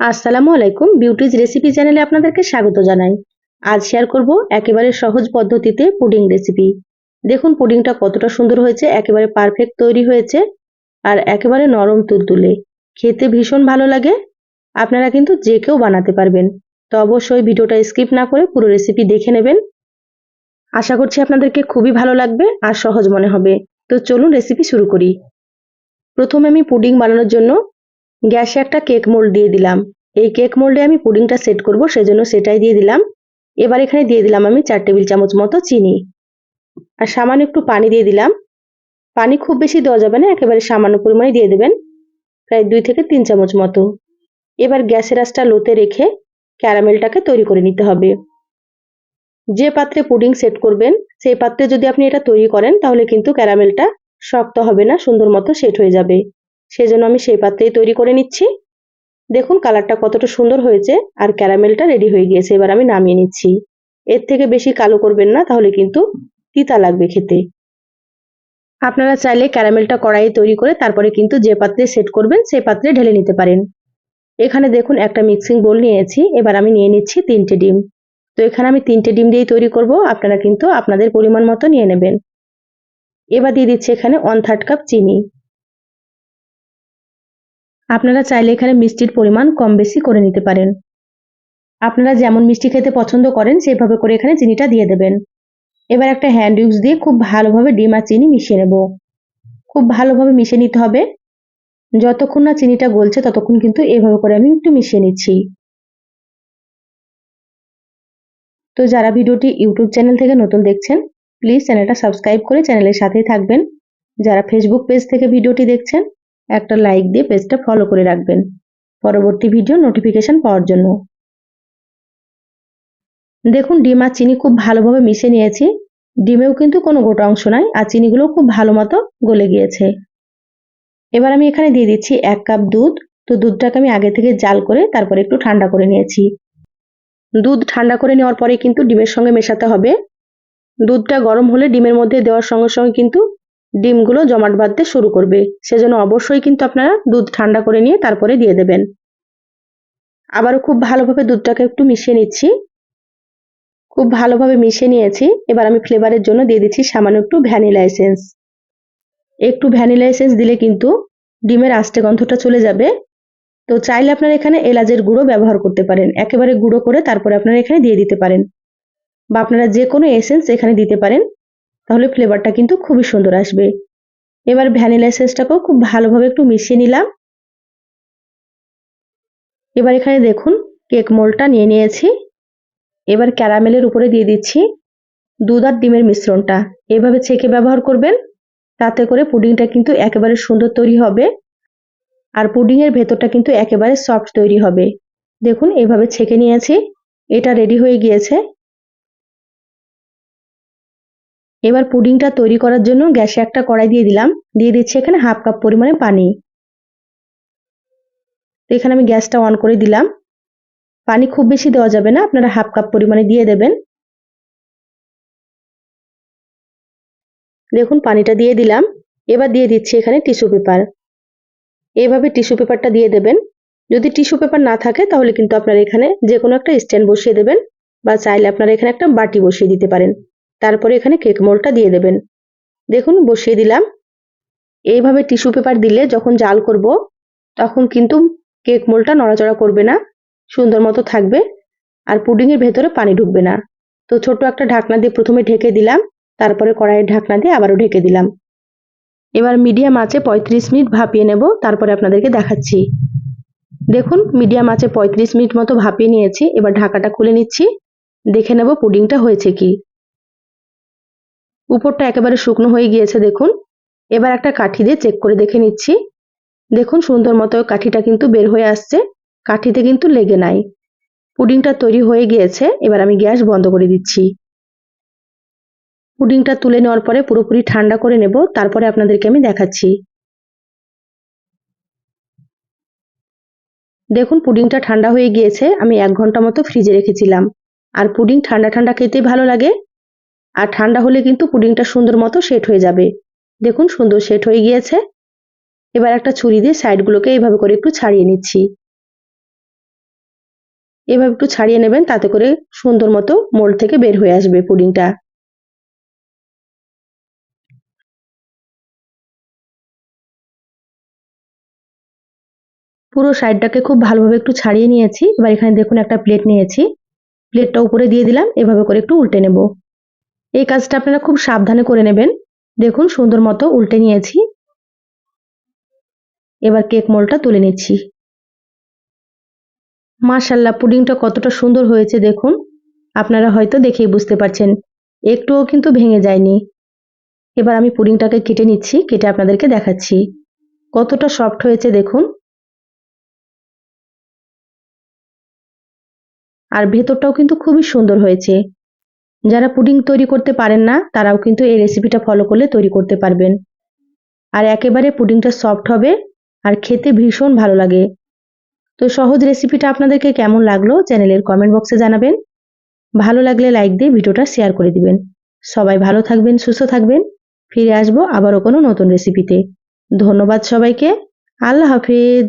আসসালামু আলাইকুম beauties recipe চ্যানেলে আপনাদেরকে স্বাগত জানাই। আজ শেয়ার করব একেবারে সহজ পদ্ধতিতে পুডিং রেসিপি দেখুন পুডিংটা কতটা সুন্দর হয়েছে, একেবারে পারফেক্ট তৈরি হয়েছে আর একেবারে নরম তুলতুলে। খেতে ভীষণ ভালো লাগে। আপনারা কিন্তু যে কেউ বানাতে পারবেন। তো অবশ্যই ভিডিওটা স্কিপ না করে পুরো রেসিপি দেখে নেবেন। আশা করছি আপনাদেরকে খুবই ভালো লাগবে আর সহজ মনে হবে। তো চলুন রেসিপি শুরু করি। প্রথমে আমি পুডিং বানানোর জন্য গ্যাসে একটা কেক মোল্ড দিয়ে দিলাম। এই কেক মোল্ডে আমি পুডিংটা সেট করব, সেজন্য সেটাই দিয়ে দিলাম। এবার এখানে দিয়ে দিলাম আমি চার টেবিল চামচ মতো চিনি। আর সামান্য একটু পানি দিয়ে দিলাম। পানি খুব বেশি দেওয়া যাবে না, একেবারে সামান্য পরিমাণে দিয়ে দেবেন। প্রায় দুই থেকে তিন চামচ মতো। এবার গ্যাসের আঁচটা লোতে রেখে ক্যারামেলটাকে তৈরি করে নিতে হবে। যে পাত্রে পুডিং সেট করবেন, সেই পাত্রে যদি আপনি এটা তৈরি করেন, তাহলে কিন্তু ক্যারামেলটা শক্ত হবে না, সুন্দর মতো সেট হয়ে যাবে। সেজন্য আমি সেই পাত্রেই তৈরি করে নিচ্ছি। দেখুন কালারটা কতটা সুন্দর হয়েছে আর ক্যারামেলটা রেডি হয়ে গিয়েছে, এবার আমি নামিয়ে নিচ্ছি। এর থেকে বেশি কালো করবেন না, তাহলে কিন্তু তিতা লাগবে খেতে। আপনারা চাইলে ক্যারামেলটা কড়াইয়ে তৈরি করে তারপরে কিন্তু যে পাত্রে সেট করবেন সেই পাত্রে ঢেলে নিতে পারেন। এখানে দেখুন একটা মিক্সিং বোল নিয়েছি, এবার আমি নিয়ে নিচ্ছি তিনটে ডিম। তো এখানে আমি তিনটে ডিম দিয়েই তৈরি করব, আপনারা কিন্তু আপনাদের পরিমাণ মতো নিয়ে নেবেন। এবার দিয়ে দিচ্ছি এখানে ওয়ান থার্ড কাপ চিনি। আপনারা চাইলে এখানে মিষ্টির পরিমাণ কম বেশি করে নিতে পারেন। আপনারা যেমন মিষ্টি খেতে পছন্দ করেন, সেভাবে করে এখানে চিনিটা দিয়ে দেবেন। এবার একটা হ্যান্ড ইউজ দিয়ে খুব ভালোভাবে ডিম আর চিনি মিশিয়ে নেব। খুব ভালোভাবে মিশিয়ে নিতে হবে। যতক্ষণ না চিনিটা গলছে, ততক্ষণ কিন্তু এভাবে করে আমি একটু মিশিয়ে নিচ্ছি। তো যারা ভিডিওটি ইউটিউব চ্যানেল থেকে নতুন দেখছেন প্লিজ চ্যানেলটা সাবস্ক্রাইব করে চ্যানেলের সাথেই থাকবেন। যারা ফেসবুক পেজ থেকে ভিডিওটি দেখছেন একটা লাইক দিয়ে পেজটা ফলো করে রাখবেন। পরবর্তী ভিডিও নোটিফিকেশন পাওয়ার জন্য। দেখুন, ডিম আর চিনি খুব ভালোভাবে মিশে নিয়েছি। ডিমেও কিন্তু কোনো গোটা অংশ নাই, আর চিনিগুলো খুব ভালো মতো গলে গিয়েছে। এবার আমি এখানে দিয়ে দিচ্ছি এক কাপ দুধ। তো দুধটাকে আমি আগে থেকে জাল করে তারপরে একটু ঠান্ডা করে নিয়েছি। দুধ ঠান্ডা করে নেওয়ার পরে কিন্তু ডিমের সঙ্গে মেশাতে হবে। দুধটা গরম হলে ডিমের মধ্যে দেওয়ার সঙ্গে সঙ্গে কিন্তু ডিমগুলো জমাট বাঁধতে শুরু করবে। সেজন্য অবশ্যই কিন্তু আপনারা দুধ ঠান্ডা করে নিয়ে তারপরে দিয়ে দেবেন। আবারও খুব ভালোভাবে দুধটাকে একটু মিশিয়ে নিচ্ছি। খুব ভালোভাবে মিশিয়ে নিয়েছি। এবার আমি ফ্লেভারের জন্য দিয়ে দিচ্ছি সামান্য একটু ভ্যানিলা এসেন্স। একটু ভ্যানিলা এসেন্স দিলে কিন্তু ডিমের আস্তে গন্ধটা চলে যাবে। তো চাইলে আপনারা এখানে এলাচের গুঁড়ো ব্যবহার করতে পারেন। একেবারে গুঁড়ো করে তারপরে আপনারা এখানে দিয়ে দিতে পারেন। বা আপনারা যে কোনো এসেন্স এখানে দিতে পারেন। তাহলে ফ্লেভারটা কিন্তু খুবই সুন্দর আসবে। এবার ভ্যানিলা এসেন্সটাকেও খুব ভালোভাবে একটু মিশিয়ে নিলাম। এবার এখানে দেখুন কেক মোলটা নিয়ে নিয়েছি। এবার ক্যারামেলের উপরে দিয়ে দিচ্ছি দুধ আর ডিমের মিশ্রণটা। এভাবে ছেঁকে ব্যবহার করবেন, তাতে করে পুডিংটা কিন্তু একেবারে সুন্দর তৈরি হবে। আর পুডিংয়ের ভেতরটা কিন্তু একেবারে সফট তৈরি হবে। দেখুন, এভাবে ছেঁকে নিয়েছি। এটা রেডি হয়ে গিয়েছে। এবার পুডিংটা তৈরি করার জন্য গ্যাসে একটা কড়াই দিয়ে দিলাম। দিয়ে দিচ্ছি এখানে হাফ কাপ পরিমাণে পানি। এখানে আমি গ্যাসটা অন করে দিলাম। পানি খুব বেশি দেওয়া যাবে না, আপনারা হাফ কাপ পরিমাণে দিয়ে দেবেন। দেখুন, পানিটা দিয়ে দিলাম। এবার দিয়ে দিচ্ছি এখানে টিস্যু পেপার। এভাবে টিস্যু পেপারটা দিয়ে দেবেন। যদি টিস্যু পেপার না থাকে, তাহলে কিন্তু আপনারা এখানে যে কোনো একটা স্ট্যান্ড বসিয়ে দেবেন বা চাইলে আপনারা এখানে একটা বাটি বসিয়ে দিতে পারেন। তারপরে এখানে কেক মোলটা দিয়ে দেবেন। দেখুন, বসিয়ে দিলাম। এইভাবে টিস্যু পেপার দিলে যখন জাল করব, তখন কিন্তু কেক মোলটা নড়াচড়া করবে না, সুন্দর মতো থাকবে আর পুডিংয়ের ভেতরে পানি ঢুকবে না। তো ছোট একটা ঢাকনা দিয়ে প্রথমে ঢেকে দিলাম, তারপরে কড়াইয়ের ঢাকনা দিয়ে আবারও ঢেকে দিলাম। এবার মিডিয়াম আঁচে পঁয়ত্রিশ মিনিট ভাপিয়ে নেব, তারপরে আপনাদেরকে দেখাচ্ছি। দেখুন মিডিয়াম আঁচে পঁয়ত্রিশ মিনিট মতো ভাপিয়ে নিয়েছি, এবার ঢাকাটা খুলে নিচ্ছি, দেখে নেব পুডিংটা হয়েছে কি। উপরটা একেবারে শুকনো হয়ে গিয়েছে, দেখুন। এবার একটা কাঠি দিয়ে চেক করে দেখে নিচ্ছি। দেখুন, সুন্দর মতো কাঠিটা কিন্তু বের হয়ে আসছে। কাঠিতে কিন্তু লেগে নাই। পুডিংটা তৈরি হয়ে গিয়েছে, এবার আমি গ্যাস বন্ধ করে দিচ্ছি। পুডিংটা তুলে নেওয়ার পরে পুরোপুরি ঠান্ডা করে নেব, তারপরে আপনাদেরকে আমি দেখাচ্ছি। দেখুন, পুডিংটা ঠান্ডা হয়ে গিয়েছে, আমি এক ঘণ্টা মতো ফ্রিজে রেখেছিলাম। আর পুডিং ঠান্ডা ঠান্ডা খেতেই ভালো লাগে। আর ঠান্ডা হলে কিন্তু পুডিংটা সুন্দর মতো সেট হয়ে যাবে। দেখুন, সুন্দর সেট হয়ে গিয়েছে। এবার একটা ছুরি দিয়ে সাইডগুলোকে এইভাবে করে একটু ছাড়িয়ে নিচ্ছি। এভাবে একটু ছাড়িয়ে নেবেন, তাতে করে সুন্দর মতো মোল্ড থেকে বের হয়ে আসবে পুডিংটা। পুরো সাইডটাকে খুব ভালোভাবে একটু ছাড়িয়ে নিয়েছি। এবার এখানে দেখুন একটা প্লেট নিয়েছি। প্লেটটা উপরে দিয়ে দিলাম। এভাবে করে একটু উল্টে নেব। এই কাজটা আপনারা খুব সাবধানে করে নেবেন। দেখুন, সুন্দর মতো উল্টে নিয়েছি। এবার কেক মোলটা তুলে নিচ্ছি। মাশাল্লাহ, পুডিংটা কতটা সুন্দর হয়েছে দেখুন। আপনারা হয়তো দেখেই বুঝতে পারছেন। একটুও কিন্তু ভেঙে যায়নি। এবার আমি পুডিংটাকে কেটে নিচ্ছি, কেটে আপনাদেরকে দেখাচ্ছি। কতটা সফট হয়েছে দেখুন। আর ভেতরটাও কিন্তু খুবই সুন্দর হয়েছে। যারা পুডিং তৈরি করতে পারেন না, তারাও কিন্তু এই রেসিপিটা ফলো করলে তৈরি করতে পারবেন। আর একেবারে পুডিংটা সফট হবে আর খেতে ভীষণ ভালো লাগে। তো সহজ রেসিপিটা আপনাদেরকে কেমন লাগল চ্যানেলের কমেন্ট বক্সে জানাবেন। ভালো লাগলে লাইক দিয়ে ভিডিওটা শেয়ার করে দিবেন। সবাই ভালো থাকবেন, সুস্থ থাকবেন। ফিরে আসব আবারও কোনো নতুন রেসিপিতে ধন্যবাদ সবাইকে। আল্লাহ হাফিজ।